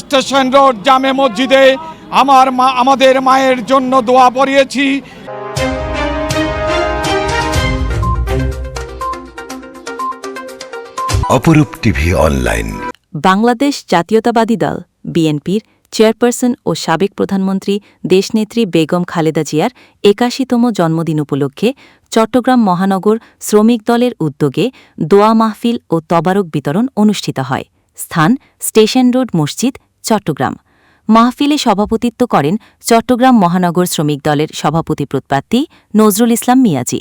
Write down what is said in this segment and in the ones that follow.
Station road জামে মসজিদে আমার মা আমাদের মায়ের জন্য দোয়া পড়িয়েছি। অপরূপ টিভি অনলাইন। বাংলাদেশ জাতীয়তাবাদী দল বিএনপির চেয়ারপারসন ও সাবেক প্রধানমন্ত্রী দেশনেত্রী বেগম খালেদা জিয়ার একাশিতম জন্মদিন উপলক্ষে চট্টগ্রাম মহানগর শ্রমিক দলের উদ্যোগে দোয়া মাহফিল ও তবারক বিতরণ অনুষ্ঠিত হয়। স্থান স্টেশন রোড, মসজিদ, চট্টগ্রাম। মাহফিলে সভাপতিত্ব করেন চট্টগ্রাম মহানগর শ্রমিক দলের সভাপতি প্রত্পাত্তি নজরুল ইসলাম মিয়াজি।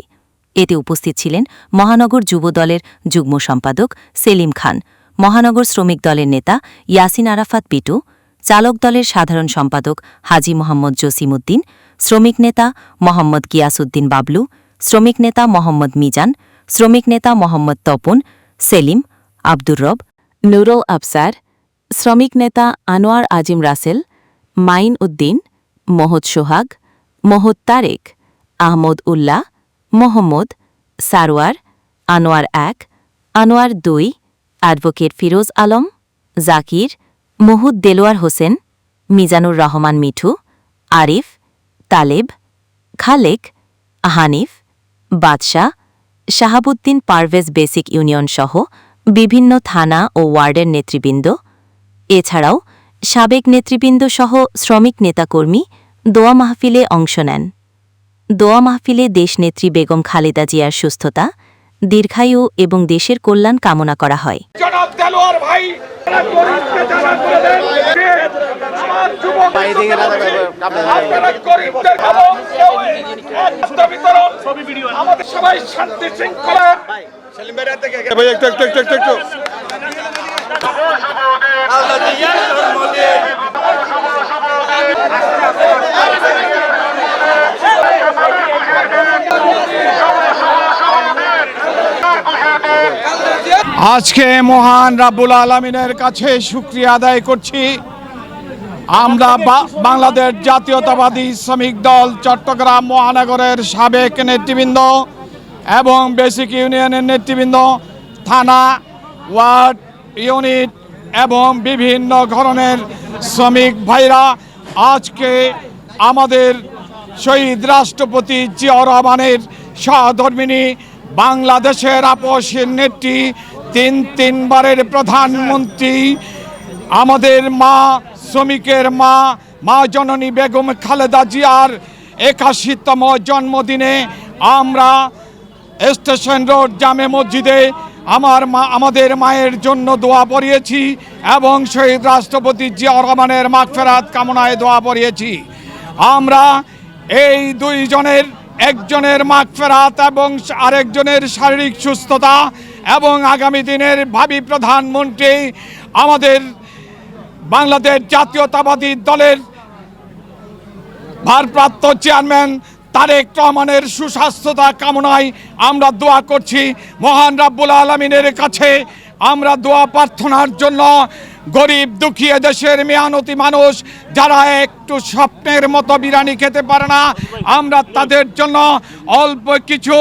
এতে উপস্থিত ছিলেন মহানগর যুব দলের যুগ্ম সম্পাদক সেলিম খান, মহানগর শ্রমিক দলের নেতা ইয়াসিন আরাফাত পিটু, চালক দলের সাধারণ সম্পাদক হাজি মোহাম্মদ জসিমউদ্দিন শ্রমিক নেতা মোহাম্মদ গিয়াসউদ্দিন বাবলু, শ্রমিক নেতা মোহাম্মদ মিজান, শ্রমিক নেতা মোহাম্মদ তপন, সেলিম, আব্দুর রব নুরুল আফসার, শ্রমিক নেতা আনোয়ার আজিম রাসেল, মাইন উদ্দিন, মোহদ সোহাগ, মোহদ তারেক, আহমদ উল্লাহ, মোহাম্মদ, সারোয়ার, আনোয়ার এক, আনোয়ার দুই, advocate Firoz Alam, Zakir, মুহুদ Delwar Hossain, Mizanur Rahman Mithu, Arif, Taleb, Khalek Hanif Badshah, Shahabuddin Parvez basic union সহ বিভিন্ন থানা ও ওয়ার্ডের নেতৃবৃন্দ এছাড়াও সাবেক নেতৃবৃন্দ সহ শ্রমিক নেতাকর্মী দোয়া মাহফিলে অংশ নেন। দোয়া মাহফিলে দেশনেত্রী বেগম খালেদা জিয়ার সুস্থতা দীর্ঘায়ু এবং দেশের কল্যাণ কামনা করা হয়। আমাদের সবাই শান্তি শৃঙ্খলা। ভাই একটু একটু একটু একটু একটু। আজকে মহান রাব্বুল আলমিনের কাছে শুক্রিয়া আদায় করছি। আমরা বা- বাংলাদেশ জাতীয়তাবাদী শ্রমিক দল চট্টগ্রাম মহানগরের সাবেক নেতৃবৃন্দ এবং বেসিক ইউনিয়নের নেতৃবৃন্দ, থানা, ওয়ার্ড, ইউনিট এবং বিভিন্ন ধরনের শ্রমিক ভাইরা আজকে আমাদের শহীদ রাষ্ট্রপতি জিয়াউর রহমানের সহধর্মিনী বাংলাদেশের আপসের নেত্রী, তিন তিনবারের প্রধানমন্ত্রী, আমাদের মা শ্রমিকের মা মা জননী বেগম খালেদা জিয়ার একাশিতম জন্মদিনে আমরা স্টেশন রোড জামে মসজিদে আমার মা, আমাদের মায়ের জন্য দোয়া পড়িয়েছি এবং শহীদ রাষ্ট্রপতি জিয়া রহমানের মাগফেরাত কামনায় দোয়া পড়িয়েছি। আমরা এই দুইজনের, একজনের মাগফেরাত এবং আরেকজনের শারীরিক সুস্থতা এবং আগামী দিনের ভাবি প্রধানমন্ত্রী আমাদের বাংলাদেশ জাতীয়তাবাদী দলের ভারপ্রাপ্ত চেয়ারম্যান তারেক রহমানের সুস্বাস্থ্যতা কামনায় আমরা দোয়া করছি মহান রাব্বুল আলমিনের কাছে। আমরা দোয়া প্রার্থনার জন্য গরিব দুঃখী দেশের মেয়ানতি মানুষ যারা একটু স্বপ্নের মতো বিরিয়ানি খেতে পারে না, আমরা তাদের জন্য অল্প কিছু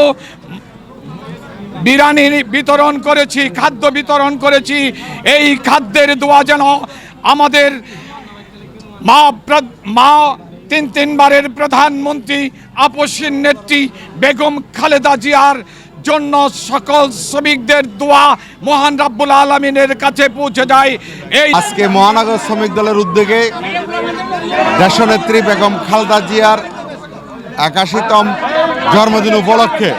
বিরিয়ানি বিতরণ করেছি, খাদ্য বিতরণ করেছি। এই খাদ্যের দোয়া যেন আমাদের মা মা তিন তিনবারের প্রধানমন্ত্রী আপসীর নেত্রী বেগম খালেদা জিয়ার জন্য সকল শ্রমিকদের দোয়া মহান রাব্বুল আলমিনের কাছে পৌঁছে যায়। এই আজকে মহানগর শ্রমিক দলের উদ্যোগে দেশনেত্রী বেগম খালদা জিয়ার একাশিতম জন্মদিন উপলক্ষে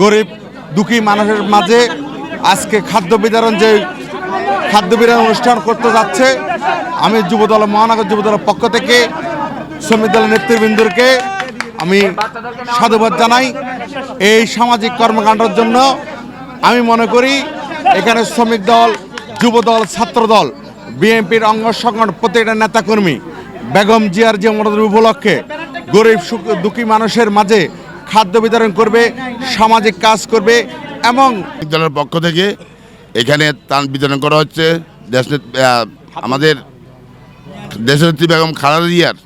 গরিব দুঃখী মানুষের মাঝে আজকে খাদ্য বিতরণ যে খাদ্য বিতরণ অনুষ্ঠান করতে যাচ্ছে, আমি যুবদল মহানগর যুবদলের পক্ষ থেকে শ্রমিক দলের নেতৃবৃন্দকে আমি সাধুবাদ জানাই এই সামাজিক কর্মকাণ্ডের জন্য। আমি মনে করি এখানে শ্রমিক দল, যুব দল, ছাত্র দল, বিএনপির অঙ্গ সংগঠন প্রত্যেকটা নেতাকর্মী, বেগম জিয়ার জন্মদিন উপলক্ষে গরিব দুঃখী মানুষের মাঝে খাদ্য বিতরণ করবে, সামাজিক কাজ করবে এবং দলের পক্ষ থেকে এখানে ত্রাণ বিতরণ করা হচ্ছে। আমাদের দেশনেত্রী বেগম খালেদা জিয়ার জন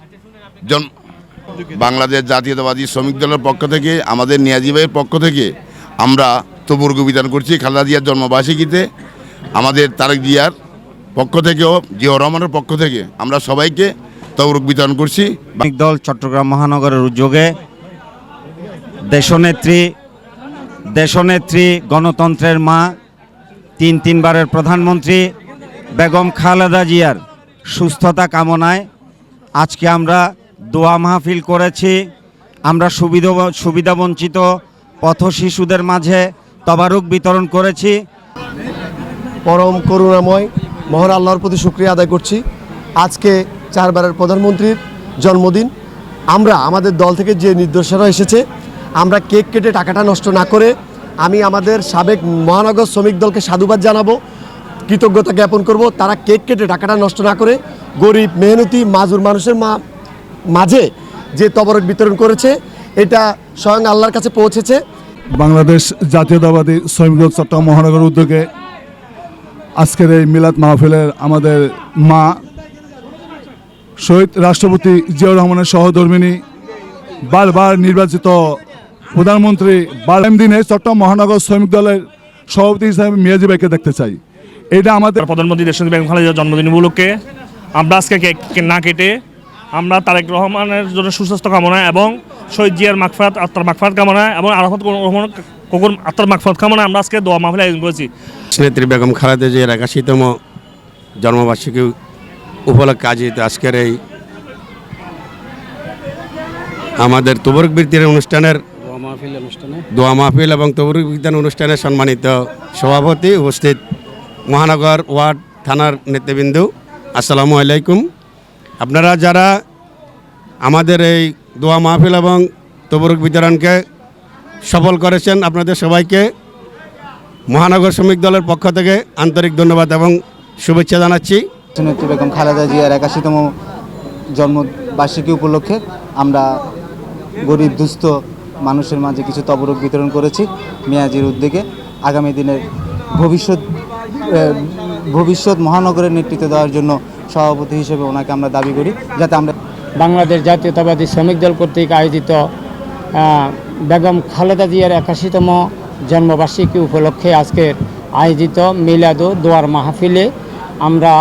বাংলাদেশ জাতীয়তাবাদী শ্রমিক দলের পক্ষ থেকে, আমাদের নিয়াজি ভাইয়ের পক্ষ থেকে আমরা তবুর্গ বিতরণ করছি খালেদা জিয়ার জন্মবার্ষিকীতে। আমাদের তারেক জিয়ার পক্ষ থেকেও জিয়া রহমানের পক্ষ থেকে আমরা সবাইকে তবরুক বিতরণ করছি। দল চট্টগ্রাম মহানগরের উদ্যোগে দেশনেত্রী দেশনেত্রী গণতন্ত্রের মা, তিন তিনবারের প্রধানমন্ত্রী বেগম খালেদা জিয়ার সুস্থতা কামনায় আজকে আমরা দোয়া মাহফিল করেছি। আমরা সুবিধা সুবিধাবঞ্চিত পথ শিশুদের মাঝে তবারুক বিতরণ করেছি। পরম করুণাময়, মহান আল্লাহর প্রতি শুক্রিয়া আদায় করছি। আজকে চারবারের প্রধানমন্ত্রীর জন্মদিন। আমরা, আমাদের দল থেকে যে নির্দেশনা এসেছে, আমরা কেক কেটে টাকাটা নষ্ট না করে আমি আমাদের সাবেক মহানগর শ্রমিক দলকে সাধুবাদ জানাব, কৃতজ্ঞতা জ্ঞাপন করব। তারা কেক কেটে টাকাটা নষ্ট না করে গরিব, মেহনতি, মাজুর মানুষের মা মাঝে যে তবরক বিতরণ করেছে এটা স্বয়ং আল্লাহর কাছে পৌঁছেছে। বাংলাদেশ জাতীয়তাবাদী শ্রমিক দল চট্টগ্রাম মহানগর উদ্যোগে আজকের এই মিলাদ মাহফিলের আমাদের মা শহীদ রাষ্ট্রপতি জিয়াউর রহমানের সহধর্মিনী বারবার নির্বাচিত প্রধানমন্ত্রী বারম দিনে চট্টগ্রাম মহানগর শ্রমিক দলের সভাপতি হিসাবে মিয়াজি ভাইকে দেখতে চাই। এটা আমাদের প্রধানমন্ত্রী বেগম খালেদার জন্মদিন উপলক্ষে। আমরা আজকে কেক না কেটে আমরা তারেক রহমানের জন্য সুস্বাস্থ্য কামনা এবং শহীদ জিয়ার মাকফাত আত্মার মাকফাত কামনা এবং আরাফাত রহমান কোকুর আত্মার মাকফাত কামনা আমরা আজকে দোয়া মাহফিল আয়োজন করেছি। নেত্রী বেগম খালেদা জিয়ার একাশিতম জন্মবার্ষিকী উপলক্ষে আয়োজিত আজকের এই আমাদের তবরক বৃত্তির অনুষ্ঠানের দোয়া মাহফিল এবং তবরক বিজ্ঞান অনুষ্ঠানের সম্মানিত সভাপতি উপস্থিত মহানগর ওয়ার্ড থানার নেতৃবৃন্দু আসসালামু আলাইকুম। আপনারা যারা আমাদের এই দোয়া মাহফিল এবং তবরুক বিতরণকে সফল করেছেন, আপনাদের সবাইকে মহানগর শ্রমিক দলের পক্ষ থেকে আন্তরিক ধন্যবাদ এবং শুভেচ্ছা জানাচ্ছি। বেগম খালেদা জিয়ার একাশিতম জন্মবার্ষিকী উপলক্ষে আমরা গরিব, দুস্থ মানুষের মাঝে কিছু তবরক বিতরণ করেছি মেয়াজির উদ্যোগে। আগামী দিনের ভবিষ্যৎ ভবিষ্যৎ মহানগরের নেতৃত্ব দেওয়ার জন্য সভাপতি হিসেবে ওনাকে আমরা দাবি করি যাতে আমরা বাংলাদেশ জাতীয়তাবাদী শ্রমিক দল কর্তৃক আয়োজিত বেগম খালেদা জিয়ার একাশিতম জন্মবার্ষিকী উপলক্ষে আজকের আয়োজিত মিলাদ দোয়ার মাহফিলে আমরা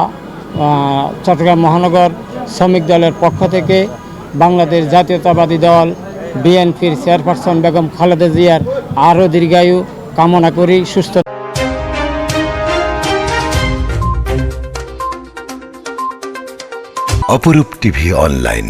চট্টগ্রাম মহানগর শ্রমিক দলের পক্ষ থেকে বাংলাদেশ জাতীয়তাবাদী দল, বিএনপির চেয়ারপারসন বেগম খালেদা জিয়ার আরও দীর্ঘায়ু কামনা করি, সুস্থ অপরূপ টিভি অনলাইন।